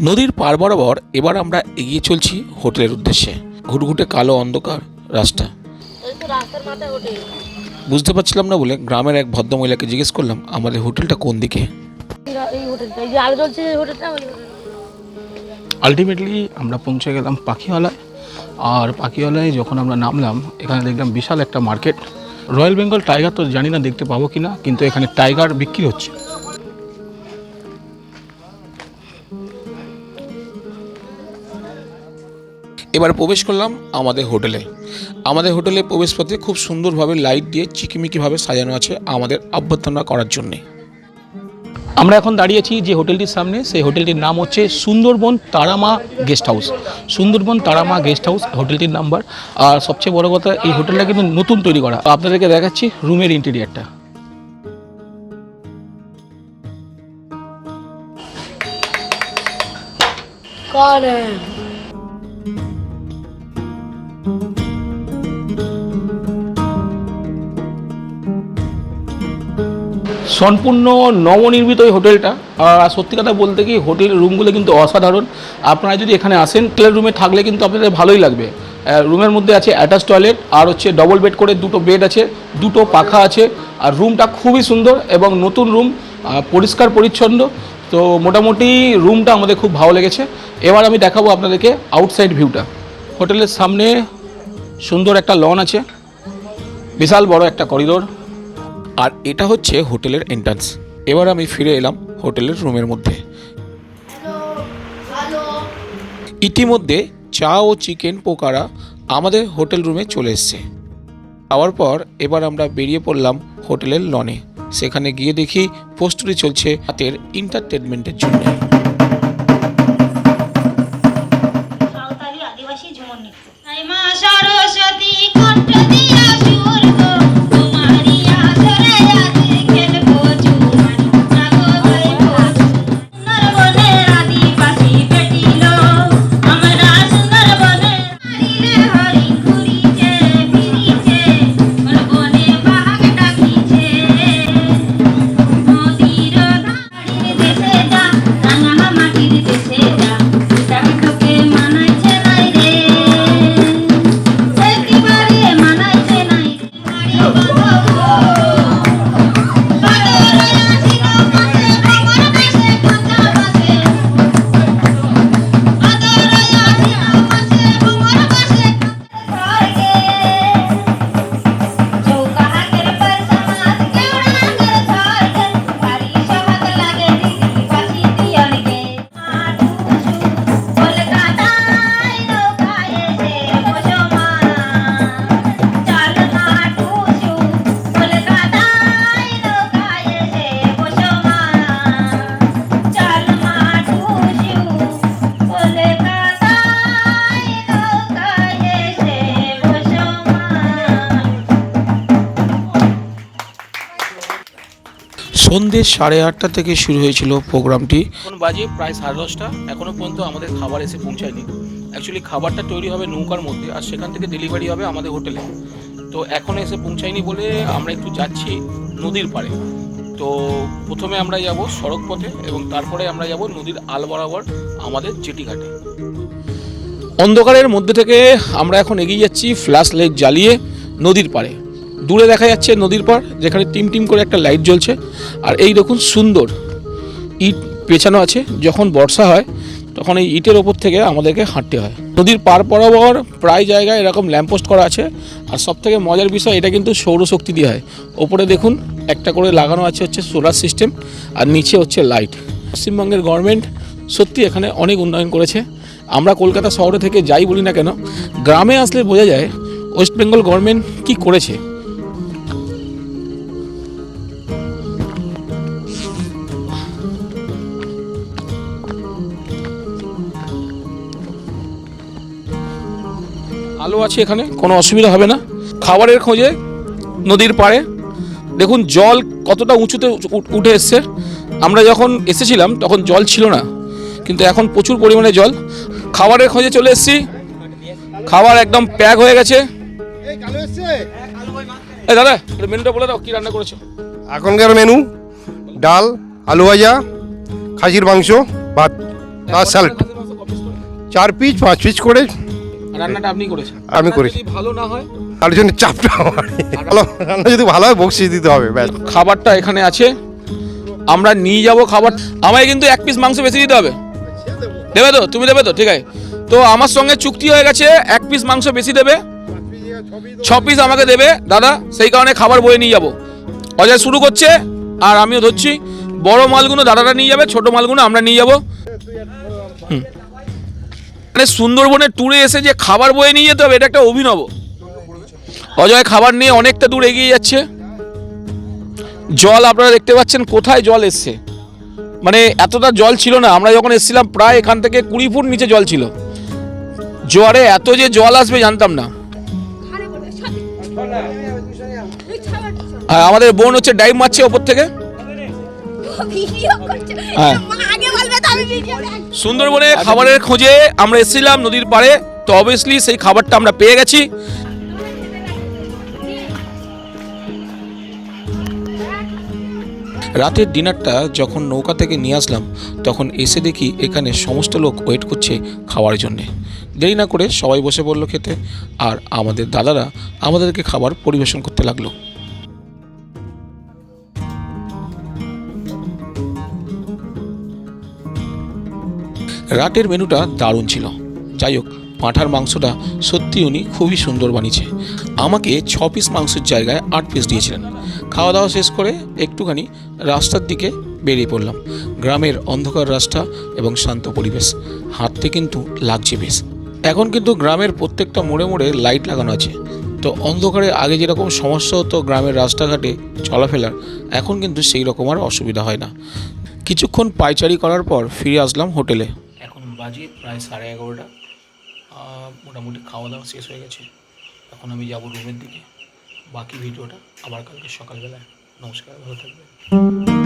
নদীর পার বরাবর এবার আমরা এগিয়ে চলছি হোটেলের উদ্দেশ্যে। ঘুটঘুটে কালো অন্ধকার রাস্তা। বুঝতে পারছিলাম না বলে গ্রামের এক ভদ্রমহিলাকে জিজ্ঞেস করলাম, আমাদের হোটেলটা কোন দিকে। আলটিমেটলি আমরা পৌঁছে গেলাম পাখিওয়ালায়। আর পাখিওয়ালায় যখন আমরা নামলাম, এখানে দেখলাম বিশাল একটা মার্কেট। রয়্যাল বেঙ্গল টাইগার তো জানি না দেখতে পাবো কি না কিন্তু এখানে টাইগার বিক্রি হচ্ছে। এবার প্রবেশ করলাম আমাদের হোটেলে। আমাদের হোটেলে প্রবেশ পথে খুব সুন্দরভাবে লাইট দিয়ে চিকিমিকিভাবে সাজানো আছে আমাদের অভ্যর্থনা করার জন্যে। আমরা এখন দাঁড়িয়েছি যে হোটেলটির সামনে। সেই হোটেলটির নাম হচ্ছে Sundarban Tarama guest house. Sundarban Tarama guest house হোটেলটির number. আর সবচেয়ে বড় কথা এই হোটেলটা কিন্তু নতুন তৈরি করা। আপনাদেরকে দেখাচ্ছি রুমের ইন্টেরিয়ারটা। Got. সম্পূর্ণ নবনির্মিত এই হোটেলটা। আর সত্যি কথা বলতে কি, হোটেলের রুমগুলো কিন্তু অসাধারণ। আপনারা যদি এখানে আসেন হোটেলের রুমে থাকলে কিন্তু আপনাদের ভালোই লাগবে। রুমের মধ্যে আছে অ্যাটাচ টয়লেট আর হচ্ছে ডবল বেড করে দুটো বেড আছে, দুটো পাখা আছে, আর রুমটা খুবই সুন্দর এবং নতুন রুম পরিষ্কার পরিচ্ছন্ন। তো মোটামুটি রুমটা আমাদের খুব ভালো লেগেছে। এবার আমি দেখাবো আপনাদেরকে আউটসাইড ভিউটা হোটেলের সামনে সুন্দর একটা লন আছে, বিশাল বড় একটা করিডোর আর এটা হচ্ছে হোটেলের এন্ট্রান্স এবার আমি ফিরে এলাম হোটেলের রুমের মধ্যে। ইতিমধ্যে চা ও চিকেন পোকারা আমাদের হোটেল রুমে চলে এসছে। খাওয়ার পর এবার আমরা বেরিয়ে পড়লাম হোটেলের লনে। সেখানে গিয়ে দেখি পোস্টরি চলছে হাতের এন্টারটেনমেন্টের জন্য। সরস্বতী সন্ধ্যে সাড়ে আটটা থেকে শুরু হয়েছিল প্রোগ্রামটি। এখন বাজে প্রায় সাড়ে দশটা। এখনও পর্যন্ত আমাদের খাবার এসে পৌঁছায়নি। অ্যাকচুয়ালি খাবারটা তৈরি হবে নৌকার মধ্যে আর সেখান থেকে ডেলিভারি হবে আমাদের হোটেলে। তো এখন এসে পৌঁছায়নি বলে আমরা একটু যাচ্ছি নদীর পাড়ে। তো প্রথমে আমরা যাব সড়ক পথে এবং তারপরে আমরা যাব নদীর আল বরাবর আমাদের জেটিঘাটে অন্ধকারের মধ্যে থেকে আমরা এখন এগিয়ে যাচ্ছি ফ্ল্যাশ লাইট জ্বালিয়ে নদীর পাড়ে। দূরে দেখা যাচ্ছে নদীর পাড়, যেখানে টিম টিম করে একটা লাইট জ্বলছে। আর এই দেখুন সুন্দর ইট পেছানো আছে, যখন বর্ষা হয়, তখন এই ইটের ওপর থেকে আমাদেরকে হাঁটতে হয়। নদীর পার বরাবর প্রায় জায়গায় এরকম ল্যাম্পপোস্ট করা আছে, আর সব থেকে মজার বিষয়, এটা কিন্তু সৌরশক্তি দিয়ে হয়। ওপরে দেখুন, একটা করে লাগানো আছে হচ্ছে সোলার সিস্টেম আর নিচে হচ্ছে লাইট পশ্চিমবঙ্গের গভর্নমেন্ট সত্যি এখানে অনেক উন্নয়ন করেছে। আমরা কলকাতা শহরে থেকে যাই বলি না কেন, গ্রামে আসলে বোঝা যায়, ওয়েস্ট বেঙ্গল গভর্নমেন্ট কি করেছে। আলো আছে এখানে কোনো অসুবিধা হবে না। খাবারের খোঁজে নদীর পাড়ে। দেখুন জল কতটা উঁচুতে উঠে এসছে। আমরা যখন এসেছিলাম তখন জল ছিল না। কিন্তু এখন প্রচুর পরিমাণে জল। খাবারের খোঁজে চলে এসেছি। খাবার একদম প্যাক হয়ে গেছে। এই দাদা মেনুটা বলে দাও কি রান্না করেছ? এখনকার মেনু ডাল আলু ভাজা খাসির মাংস ভাত আর স্যালাড। চার পিস পাঁচ পিস করে রান্নাটা আপনি করেছেন। আমি করেছি। ভালো না হয়? তার জন্য চাপটা আমার ভালো রান্না যদি ভালো হয় বকশিস দিতে হবে ব্যাস। খাবারটা এখানে আছে। আমরা নিয়ে যাব খাবার। আমায় কিন্তু এক পিস মাংস বেশি দিতে হবে। দেবে তো? তুমি দেবে তো? ঠিক আছে। তো আমার সঙ্গে চুক্তি হয়ে গেছে এক পিস মাংস বেশি দেবে। ছ পিস আমাকে দেবে। দাদা সেই কারণে খাবার বয়ে নিয়ে যাব। অজয় শুরু করছে আর আমিও ধরছি। বড় মালগুলো দাদারা নিয়ে যাবে ছোট মালগুলো আমরা নিয়ে যাব। হুম। মানে সুন্দরবনের ট্যুরে এসে যে খাবার বয়ে নিয়ে যেতে হবে এটা একটা অভিনব। অজয় খাবার নিয়ে অনেকটা দূর এগিয়ে যাচ্ছে। জল আপনারা দেখতে পাচ্ছেন কোথায় জল এসছে। মানে এতটা জল ছিল না আমরা যখন এসেছিলাম প্রায় এখান থেকে কুড়ি ফুট নিচে জল ছিল। জোয়ারে এত যে জল আসবে জানতাম না। আমাদের বোন হচ্ছে ডাইভ মারছে ওপর থেকে। হ্যাঁ। সুন্দরবনে খাবারের খোঁজে আমরা এসেছিলাম নদীর পাড়ে, তো অবভিয়াসলি সেই খাবারটা আমরা পেয়ে গেছি। রাতের ডিনারটা যখন নৌকা থেকে নিয়ে আসলাম, তখন এসে দেখি এখানে সমস্ত লোক ওয়েট করছে খাওয়ার জন্যে। দেরি না করে সবাই বসে পড়ল খেতে, আর আমাদের দাদারা আমাদেরকে খাবার পরিবেশন করতে লাগল। রাতের মেনুটা দারুণ ছিল। যাই হোক, পাঁঠার মাংসটা সত্যি উনি খুবই সুন্দর বানিয়েছে। আমাকে ছ পিস মাংসের জায়গায় আট পিস দিয়েছিলেন। খাওয়া দাওয়া শেষ করে একটুখানি রাস্তার দিকে বেরিয়ে পড়লাম। গ্রামের অন্ধকার রাস্তা এবং শান্ত পরিবেশ। হাঁটতে কিন্তু লাগছে বেশ। এখন কিন্তু গ্রামের প্রত্যেকটা মোড়ে মোড়ে লাইট লাগানো আছে। তো অন্ধকারে আগে যেরকম সমস্যা হতো গ্রামের রাস্তাঘাটে চলাফেরার, এখন কিন্তু সেই রকম আর অসুবিধা হয় না। কিছুক্ষণ পাইচারি করার পর ফিরে আসলাম হোটেলে। বাজে, প্রায় সাড়ে এগারোটা। মোটামুটি খাওয়া দাওয়া শেষ হয়ে গেছে। এখন আমি যাব রুমের দিকে। বাকি ভিডিওটা আবার কালকে সকালবেলায়। নমস্কার, ভালো থাকবেন।